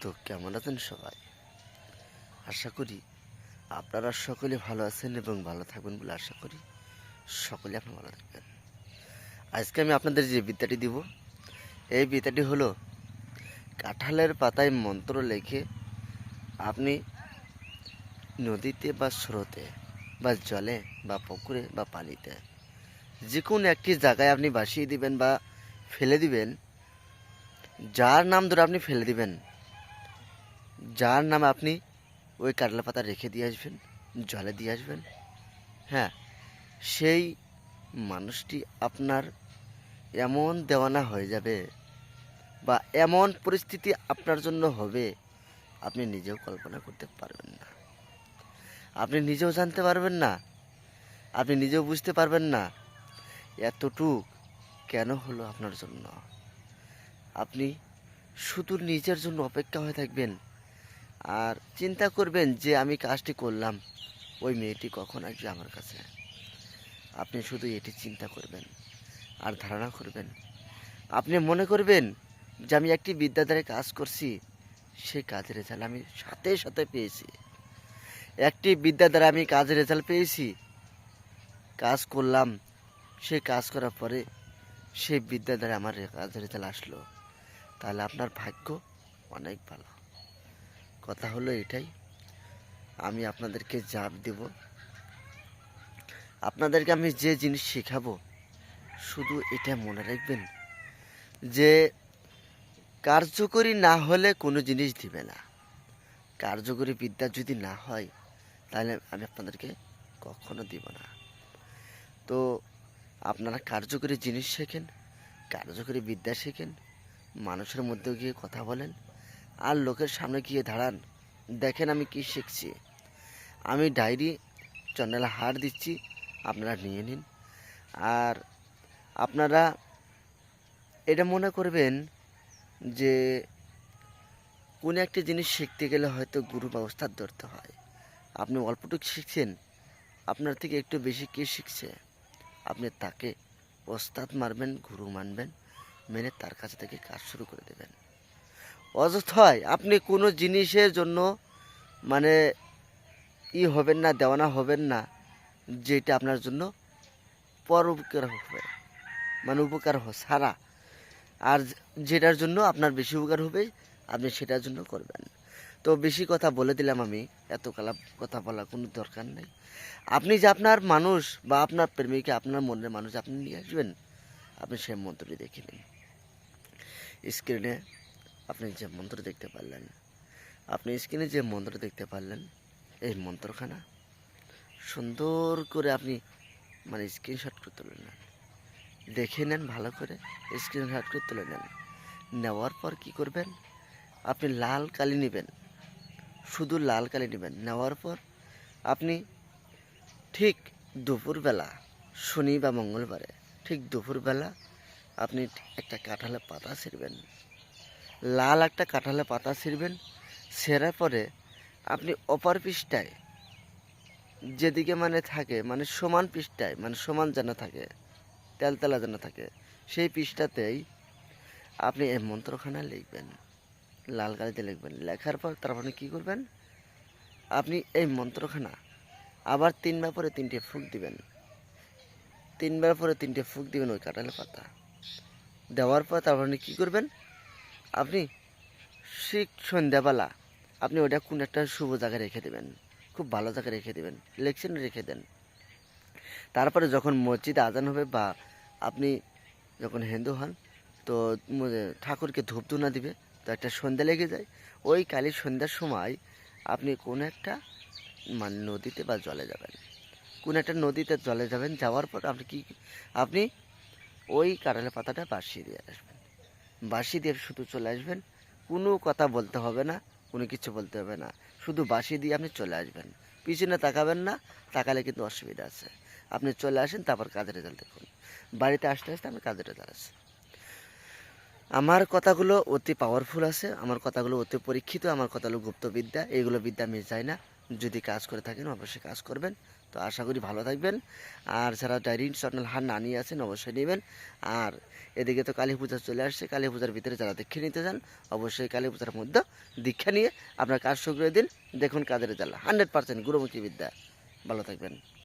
তো কেমন আছেন সবাই? আশা করি আপনারা সকলে ভালো আছেন এবং ভালো থাকবেন বলে আশা করি সকলে আপনি ভালো থাকবেন। আজকে আমি আপনাদের যে বিদ্যাটি দিব, এই বিদ্যাটি হলো কাঁঠালের পাতায় মন্ত্র লেখে আপনি নদীতে বা স্রোতে বা জলে বা পুকুরে বা পানিতে যে কোনো একটি জায়গায় আপনি বাসিয়ে দিবেন বা ফেলে দিবেন, যার নাম ধরে আপনি ফেলে দিবেন। যার নামে আপনি ওই কাটলা পাতা রেখে দিয়ে আসবেন, জলে দিয়ে আসবেন হ্যাঁ সেই মানুষটি আপনার এমন দেওয়ানা হয়ে যাবে বা এমন পরিস্থিতি আপনার জন্য হবে, আপনি নিজেও কল্পনা করতে পারবেন না। আপনি নিজেও জানতে পারবেন না, আপনি নিজেও বুঝতে পারবেন না এতটুক কেন হলো আপনার জন্য। আপনি শুধু নিজের জন্য অপেক্ষা হয়ে থাকবেন আর চিন্তা করবেন যে আমি কাজটি করলাম, ওই মেয়েটি কখন আসবে আমার কাছে। আপনি শুধু এটি চিন্তা করবেন আর ধারণা করবেন। আপনি মনে করবেন যে আমি একটি বিদ্যাধারে কাজ করছি সেই কাজের রেজাল্ট আমি সাথে সাথে পেয়েছি। একটি বিদ্যা দ্বারা আমি কাজের রেজাল্ট পেয়েছি, কাজ করলাম, সে কাজ করার পরে সেই বিদ্যা দ্বারা আমার কাজের রেজাল্ট আসলো। তাহলে আপনার ভাগ্য অনেক ভালো। কথা হলো এটাই। আমি আপনাদেরকে জাপ দেব। আপনাদেরকে আমি যে জিনিস শেখাবো, শুধু এটা মনে রাখবেন যে কার্যকরী না হলে কোনো জিনিস দিবে না। কার্যকরী বিদ্যা যদি না হয়, তাহলে আমি আপনাদেরকে কখনো দিব না। তো আপনারা কার্যকরী জিনিস শেখেন, কার্যকরী বিদ্যা শেখেন, মানুষের মধ্যে গিয়ে কথা বলেন আর লোকের সামনে গিয়ে দাঁড়ান। দেখেন আমি কি শিখছি। আমি ডায়েরি চন্ডালা হার দিচ্ছি, আপনারা নিয়ে নিন। আর আপনারা এটা মনে করবেন যে কোনো একটা জিনিস শিখতে গেলে হয়তো গুরু বা ওস্তাদ ধরতে হয়। আপনি অল্পটুকু শিখছেন, আপনার থেকে একটু বেশি কে শিখছে? আপনি তাকে ওস্তাদ মারবেন গুরু মানবেন, মেনে তার কাছ থেকে কাজ শুরু করে দেবেন। অযথায় আপনি কোনো জিনিসের জন্য মানে ই হবেন না, দেওয়ানা হবেন না, যেটা আপনার জন্য পর উপকার হবে। মানে উপকার হ- ছাড়া আর যেটার জন্য আপনার বেশি উপকার হবে, আপনি সেটার জন্য করবেন। তো বেশি কথা বলে দিলাম আমি, এত কালা কথা বলার কোনো দরকার নেই। আপনি যে আপনার মানুষ বা আপনার প্রেমিকা, আপনার মনের মানুষ, আপনি নিয়ে আসবেন, আপনি সেই মন্ত্রটি দেখে নিন। স্ক্রিনে আপনি যে মন্ত্র দেখতে পারলেন, আপনি স্ক্রিনে যে মন্ত্র দেখতে পারলেন, এই মন্ত্রখানা, সুন্দর করে আপনি মানে স্ক্রিনশট করে তুলে নেন দেখে নেন ভালো করে স্ক্রিনশট করে তুলে নেন। নেওয়ার পর কি করবেন? আপনি লাল কালি নেবেন। শুধু লাল কালি নেবেন। নেওয়ার পর আপনি ঠিক দুপুরবেলা, শনি বা মঙ্গলবারে, ঠিক দুপুরবেলা আপনি একটা কাঁঠালের পাতা ছিঁড়বেন। লাল একটা কাঁঠালের পাতা ছিঁড়বেন, ছেঁড়ার পরে আপনি অপর পৃষ্ঠায় যেদিকে মানে থাকে মানে সমান পৃষ্ঠায় মানে সমান যেন থাকে, তেলতেলা যেন থাকে, সেই পৃষ্ঠাতেই আপনি এই মন্ত্রখানা লিখবেন, লাল কালিতে লিখবেন। লেখার পর তারপরে কী করবেন? আপনি এই মন্ত্রখানা আবার তিনবার পরে তিনটে ফুক দিবেন। তিনবার পরে তিনটে ফুক দিবেন ওই কাঁঠালের পাতা। দেওয়ার পর তারপর তারপরে কী করবেন? আপনি ঠিক সন্ধ্যাবেলা আপনি ওটা কোন একটা শুভ জায়গায় রেখে দেবেন, খুব ভালো জায়গায় রেখে দেবেন ইলেকশন রেখে দেন। তারপরে যখন মসজিদে আজান হবে বা আপনি যখন হিন্দু হন, তো ঠাকুরকে ধূপ ধুনা দিবে, তো একটা সন্ধ্যা লেগে যায়। ওই কালী সন্ধ্যার সময় আপনি কোনো একটা মানে নদীতে বা জলে যাবেন। কোনো একটা নদীতে জলে যাবেন, যাওয়ার পর আপনি কি আপনি ওই কাঁঠালের পাতাটা বাসিয়ে দিয়ে আসবেন। বাসি দিয়ে শুধু চলে আসবেন। কোনো কথা বলতে হবে না, কোনো কিছু বলতে হবে না। শুধু বাসি দিয়ে আপনি চলে আসবেন। পিছনে তাকাবেন না, তাকালে কিন্তু অসুবিধা আছে। আপনি চলে আসেন, তারপর কাজের রেজাল্ট দেখুন। বাড়িতে আসতে আসতে আমার কাজের রেজাল্ট আছে। আমার কথাগুলো অতি পাওয়ারফুল আছে, আমার কথাগুলো অতি পরীক্ষিত, আমার কথাগুলো গুপ্তবিদ্যা এইগুলো বিদ্যা আমি যাই না। যদি কাজ করে থাকেন, অবশ্যই কাজ করবেন। তো আশা করি ভালো থাকবেন। আর যারা ডায়েরি চ্যানেল হার না নিয়ে আছেন, অবশ্যই নেবেন। আর এদিকে তো কালী পূজা চলে আসছে। কালী পূজার ভিতরে যারা দীক্ষা নিতে চান, অবশ্যই কালী পূজার মধ্যে দীক্ষা নিয়ে আপনার কাজ শুরু করে দিন। দেখুন কাদের জ্বালা। হান্ড্রেড পার্সেন্ট গুরুমুখী বিদ্যা। ভালো থাকবেন।